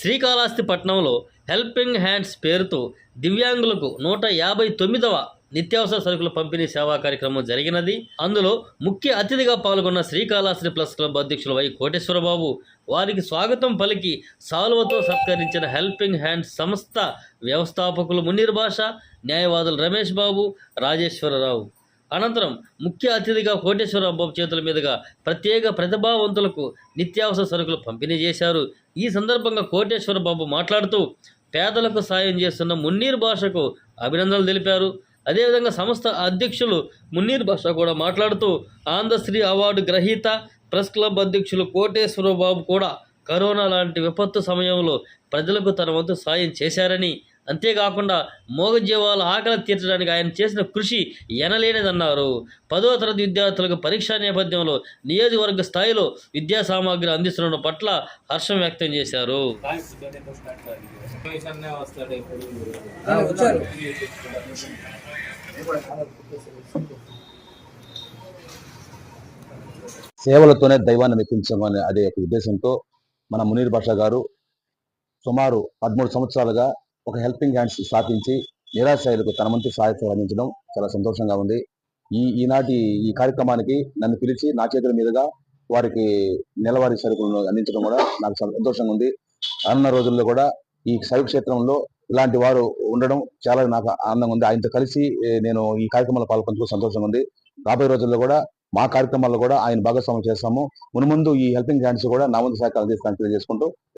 శ్రీకాళహస్తి పట్టణంలో helping hands పేరుతో దివ్యాంగులకు నూట యాభై తొమ్మిదవ నిత్యావసర సరుకుల పంపిణీ సేవా కార్యక్రమం జరిగినది. అందులో ముఖ్య అతిథిగా పాల్గొన్న శ్రీకాళహస్తి ప్లస్ క్లబ్ అధ్యక్షులు వై కోటేశ్వరబాబు వారికి స్వాగతం పలికి సాల్వతో సత్కరించిన హెల్పింగ్ హ్యాండ్స్ సంస్థ వ్యవస్థాపకులు మునీర్ భాష న్యాయవాదులు రమేష్ బాబు రాజేశ్వరరావు. అనంతరం ముఖ్య అతిథిగా కోటేశ్వరరాంబాబు చేతుల మీదుగా ప్రత్యేక ప్రతిభావంతులకు నిత్యావసర సరుకులు పంపిణీ చేశారు. ఈ సందర్భంగా కోటేశ్వరబాబు మాట్లాడుతూ పేదలకు సాయం చేస్తున్న మున్నీర్ భాషకు అభినందనలు తెలిపారు. అదేవిధంగా సంస్థ అధ్యక్షులు మున్నీర్ భాష కూడా మాట్లాడుతూ ఆంధ్రశ్రీ అవార్డు గ్రహీత ప్రెస్ క్లబ్ అధ్యక్షులు కోటేశ్వరబాబు కూడా కరోనా లాంటి విపత్తు సమయంలో ప్రజలకు తన వంతు సాయం చేశారని అంతేకాకుండా మోగజీవాల ఆకలి తీర్చడానికి ఆయన చేసిన కృషి ఎనలేనిదన్నారు. పదో తరగతి విద్యార్థులకు పరీక్షా నేపథ్యంలో నియోజకవర్గ స్థాయిలో విద్యా సామాగ్రి అందిస్తున్న పట్ల హర్షం వ్యక్తం చేశారు. సేవలతోనే దైవాన్ని మెప్పించమనే అదే ఒక ఉద్దేశంతో మన మునీర్ భాష గారు సుమారు పదమూడు సంవత్సరాలుగా ఒక హెల్పింగ్ హ్యాండ్స్ స్థాపించి నిరాశ్రయులకు తన మంత్రి సహాయత అందించడం చాలా సంతోషంగా ఉంది. ఈ ఈనాటి ఈ కార్యక్రమానికి నన్ను పిలిచి నా చేతుల మీదుగా వారికి నెలవారీ సరుకులను అందించడం కూడా నాకు చాలా సంతోషంగా ఉంది. అన్న రోజుల్లో కూడా ఈ శైవ క్షేత్రంలో ఇలాంటి వారు ఉండడం చాలా నాకు ఆనందంగా ఉంది. ఆయనతో కలిసి నేను ఈ కార్యక్రమంలో పాల్గొంటూ సంతోషంగా ఉంది. రాబోయే రోజుల్లో కూడా మా కార్యక్రమాల్లో కూడా ఆయన భాగస్వామ్యం చేస్తాము. మునుముందు ఈ హెల్పింగ్ హ్యాండ్స్ కూడా నా వంతు సహకారం అందిస్తానని తెలియజేసుకుంటూ